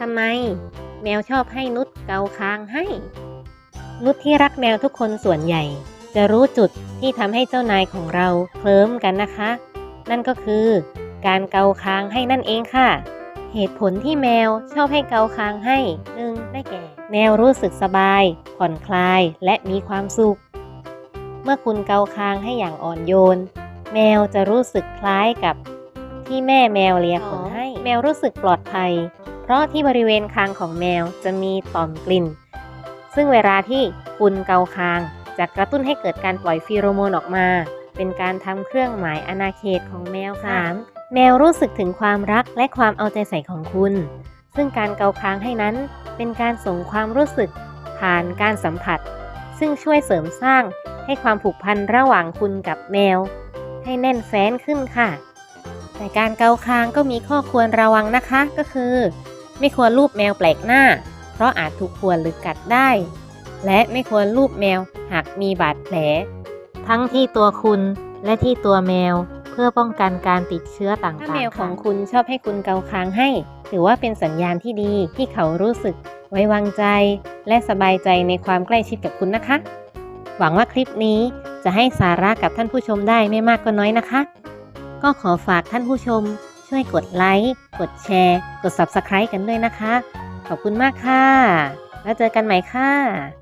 ทำไม แมวชอบให้นุชเกาคางให้ นุชที่รักแมวทุกคนส่วนใหญ่ จะรู้จุดที่ทำให้เจ้านายของเราเคลิ้มกันนะคะ นั่นก็คือ การเกาคางให้นั่นเองค่ะ เหตุผลที่แมวชอบให้เกาคางให้หนึ่งได้แก่ แมวรู้สึกสบาย ผ่อนคลายและมีความสุข เมื่อคุณเกาคางให้อย่างอ่อนโยน แมวจะรู้สึกคล้ายกับที่แม่แมวเลียขนให้ แมวรู้สึกปลอดภัยเพ ราะที่บริเวณคางของแมวจะมีต่อมกลิ่น ซึ่งเวลาที่คุณเกาคาง จะกระตุ้นให้เกิดการปล่อยฟีโรโมนออกมา เป็นการทำเครื่องหมายอาณาเขตของแมวค่ะแมวรู้สึกถึงความรักและความเอาใจใส่ของคุณ ซึ่งการเกาคางให้นั้น เป็นการส่งความรู้สึกผ่านการสัมผัส ซึ่งช่วยเสริมสร้างให้ความผูกพันระหว่างคุณกับแมว ให้แน่นแฟ้นขึ้นค่ะ แต่การเกาคางก็มีข้อควรระวังนะคะก็คือ ไม่ควรลูบแมวแปลกหน้า เพราะอาจถูกข่วนหรือกัดได้ และไม่ควรลูบแมวหากมีบาดแผล ทั้งที่ตัวคุณและที่ตัวแมวเพื่อป้องกันการติดเชื้อต่างๆถ้าแมวของคุณชอบให้คุณเกาคางให้ ถือว่าเป็นสัญญาณที่ดีที่เขารู้สึก ไว้วางใจ และสบายใจในความใกล้ชิดกับคุณนะคะ หวังว่าคลิปนี้จะให้สาระกับท่านผู้ชมได้ไม่มากก็น้อยนะคะ ก็ขอฝากท่านผู้ชม ช่วยกดไลค์ กดแชร์ กด Subscribe กันด้วยนะคะ ขอบคุณมากค่ะ แล้วเจอกันใหม่ค่ะ